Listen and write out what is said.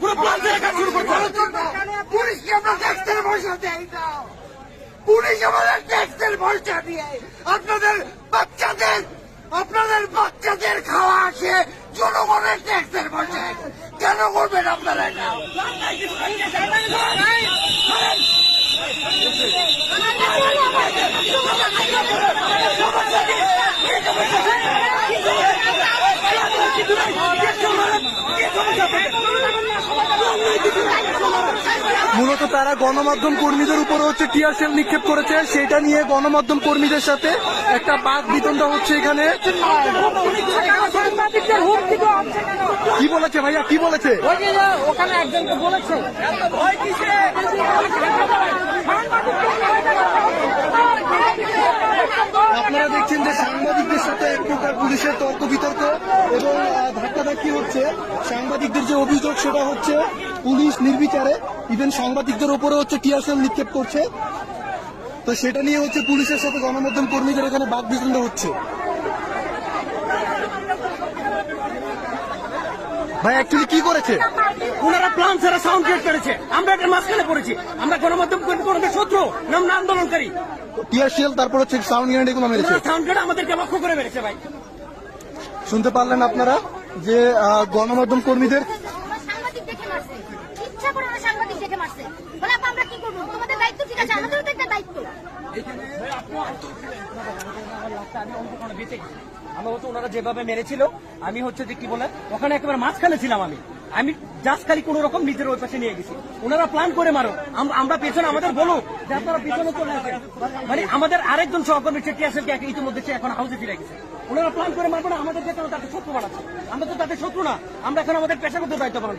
পুরো প্ল্যান কাজ শুরু করছে পুলিশকে আমরা ট্যাক্সের পয়সা দেয়? না পুলিশ আমাদের ট্যাক্সের পয়সা দিয়ে আপনাদের বাচ্চাদের আপনাদের বাচ্চাদের খাওয়া আছে জনগণের ট্যাক্সের পয়সায়। কেন করবেন আপনারা মূলত তারা গণমাধ্যম কর্মীদের উপরে হচ্ছে টিয়ার সেল নিক্ষেপ করেছে। সেটা নিয়ে গণমাধ্যম কর্মীদের সাথে একটা বাঘ বিতণ্ডা হচ্ছে এখানে? কি বলেছে ভাইয়া? কি বলেছে? ওখানে একজনকে বলেছে। আপনারা দেখছেন যে সাংবাদিকদের সাথে এক প্রকার পুলিশের তর্ক বিতর্ক এবং হচ্ছে সাংবাদিকদের যে অভিযোগ সেটা হচ্ছে পুলিশ নির্বিচারে ইভেন সাংবাদিকদের উপরে হচ্ছে টিয়ারসেল নিক্ষেপ করছে। তো সেটা নিয়ে হচ্ছে পুলিশের সাথে গণমাধ্যম কর্মীদের এখানে বাঘ বিতণ্ড হচ্ছে। ভাই অ্যাকচুয়ালি কি করেছে? ওনারা প্ল্যান ছাড়া সাউন্ড ক্রিয়েট করেছে। আমরা এটার মাঝখানে পড়েছি। আমরা গণমাধ্যম কর্মী কোনো শত্রু নাম না আন্দোলনকারী। টিয়ারসেল তারপর হচ্ছে সাউন্ড গ্রেনেড এগুলো মেরেছে। সাউন্ড আমাদেরকে লক্ষ্য করে মেরেছে ভাই। শুনতে পারলেন আপনারা? যে গণমাধ্যম কর্মীদের আমি হচ্ছে ওনারা যেভাবে মেরেছিল আমি হচ্ছে যে কি বলে ওখানে একেবারে মাছ খেলেছিলাম আমি। আমি জাস্ট খালি কোন রকম নিজের ওই পাশে নিয়ে গেছি। ওনারা প্ল্যান করে মারো। আমরা পেছনে আমাদের বলো যে আপনারা পেছনে চলে মানে আমাদের আরেকজন সহকর্মী চেটি আসেন ইতিমধ্যে সে এখন হাউসে ফিরে গেছে। ওনারা প্ল্যান করে মারবো না আমাদেরকে কেন তাদের শত্রু বানাচ্ছে। আমরা তো তাদের শত্রু না, আমরা এখন আমাদের পেশাগত দায়িত্ব পালন